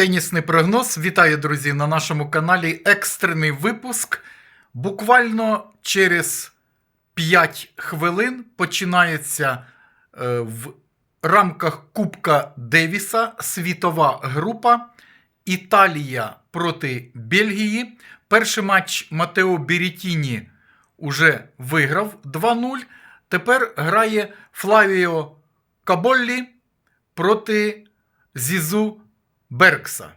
Тенісний прогноз. Вітаю, друзі, на нашому каналі. Екстрений випуск. Буквально через 5 хвилин починається е, в рамках Кубка Девіса світова група Італія проти Бельгії. Перший матч Матео Берітіні уже виграв 2-0. Тепер грає Флавіо Каболлі проти Зізу Беркса.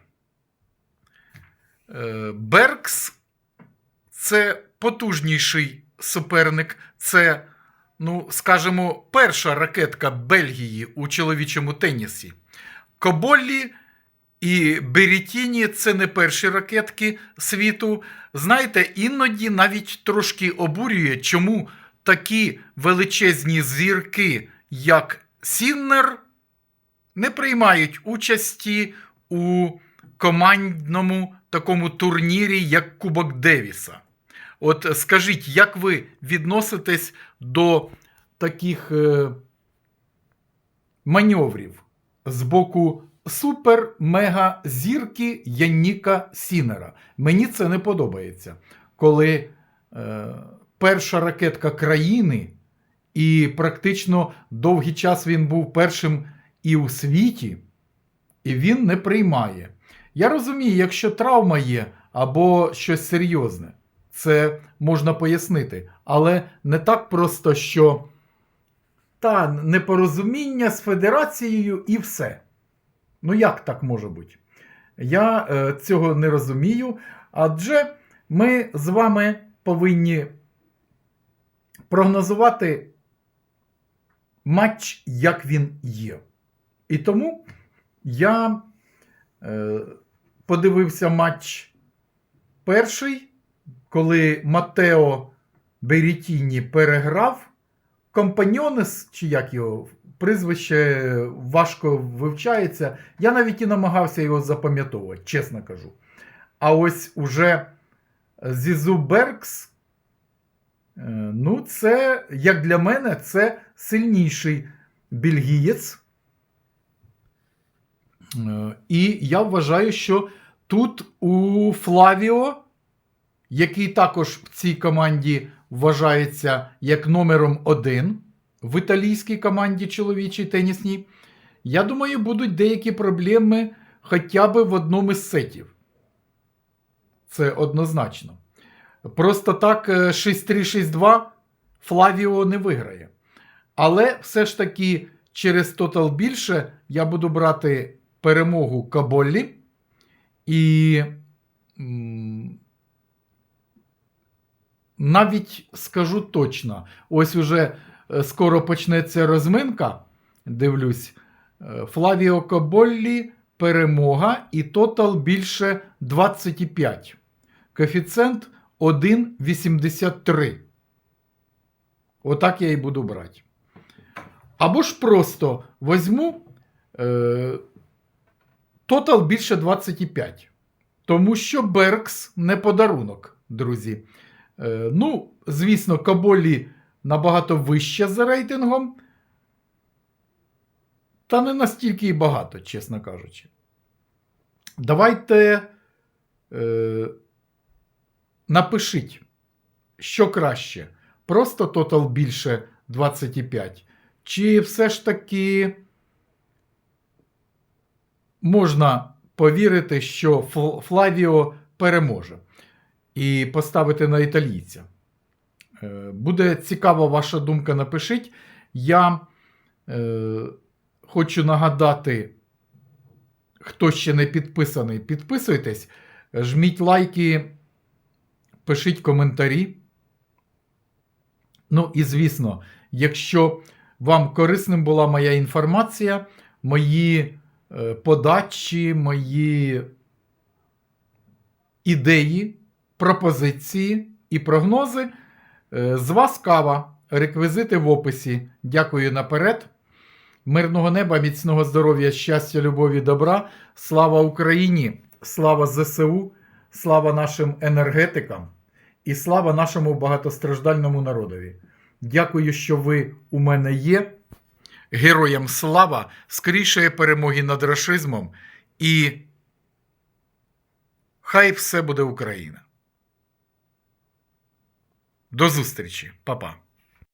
Е, Беркс це потужніший суперник. Це, ну, скажімо, перша ракетка Бельгії у чоловічому тенісі. Коболлі і Берітіні це не перші ракетки світу. Знаєте, іноді навіть трошки обурює, чому такі величезні зірки, як Сіннер, не приймають участі у командному такому турнірі, як Кубок Девіса. От скажіть, як ви відноситесь до таких е, маневрів з боку супер-мега зірки Яніка Сінера? Мені це не подобається, коли е, перша ракетка країни, і практично довгий час він був першим і у світі, і він не приймає. Я розумію, якщо травма є або щось серйозне, це можна пояснити. Але не так просто, що та непорозуміння з федерацією і все. Ну, як так може бути? Я е, цього не розумію, адже ми з вами повинні прогнозувати матч, як він є. І тому я е, подивився матч перший, коли Матео Берітіні переграв. Компаньонес, чи як його прізвище важко вивчається. Я навіть і намагався його запам'ятовувати, чесно кажу. А ось уже Зізу Беркс, е, ну, це, як для мене, це сильніший бельгієць. Е, І я вважаю, що тут у Флавіо, який також в цій команді вважається як номером один в італійській команді чоловічій тенісній, я думаю, будуть деякі проблеми хоча б в одному із сетів. Це однозначно. Просто так е, 6-3-6-2 Флавіо не виграє. Але все ж таки через тотал більше я буду брати перемогу Каболлі. І навіть скажу точно, ось уже е, скоро почнеться розминка. Дивлюсь, е, Флавіо Каболлі перемога і тотал більше 25. Коефіцієнт 1,83. Отак я і буду брати. Або ж просто возьму е, тотал більше 25. Тому що Беркс не подарунок, друзі. Е, ну, звісно, Каболі набагато вище за рейтингом. Та не настільки і багато, чесно кажучи. Давайте е, напишіть, що краще. Просто тотал більше 25. Чи все ж таки можна повірити, що Флавіо переможе і поставити на італійця? Е, Буде цікава ваша думка, напишіть. Я е, хочу нагадати, хто ще не підписаний, підписуйтесь, жміть лайки, пишіть коментарі. Ну і звісно, якщо вам корисним була моя інформація, мої подачі, мої ідеї, пропозиції і прогнози, е, з вас кава. Реквізити в описі. Дякую наперед. Мирного неба, міцного здоров'я, щастя, любові, добра. Слава Україні! Слава ЗСУ, слава нашим енергетикам і слава нашому багатостраждальному народові. Дякую, що ви у мене є героям слава, скорішої перемоги над рашизмом і хай все буде Україна. До зустрічі, Па-па.